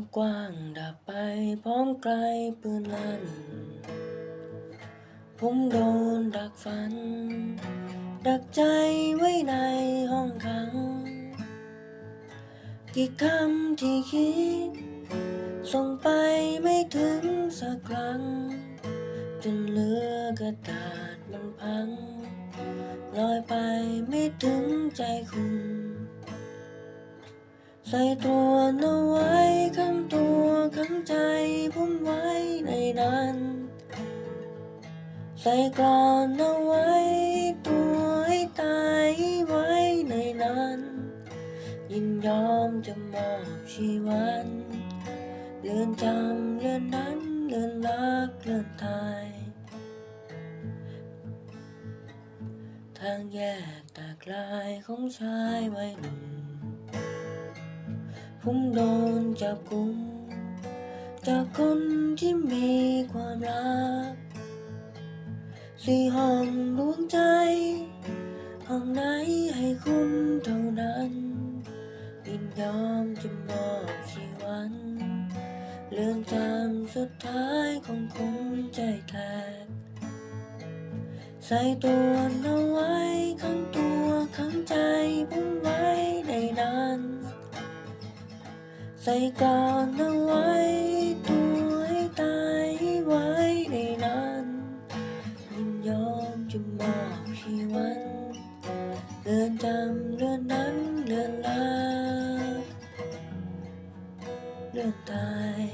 กกว้างดับไปพร้อมไกลปืนลั่น ผมโดนดักฟัน ดักใจไว้ในห้องขัง กี่คำที่คิด ส่งไปไม่ถึงสักครั้ง จนเหลือกระดาษมันพัง ลอยไปไม่ถึงใจคุณ ใส่ตัวเอาไว้ข้างตัวข้างใจผมไว้ในนั้น ใส่กลอนเอาไว้ตัวให้ตายไว้ในนั้น ยินยอมจะมอบชีวันเลือนจำเลือนนั้นเลือนรักเลือนตายทางแยกตากลายของชายไวัยหนุ่ม ผมโดนจับกุมจากคนที่มีความรักสี่ห้องดวงใจ ห้องไหนให้คุณเท่านั้นยินยอมจะมอบชีวันเรื่องจำสุดท้ายของคุณใจแทกใส่ตัวเอาไว้ข้าง ใส่กอนเอาไว้ตัวให้ตายไว้ในนั้นยินยอมจะมอบชีวันเรือนจำเรือนนั้นเรือนลาเรือนตาย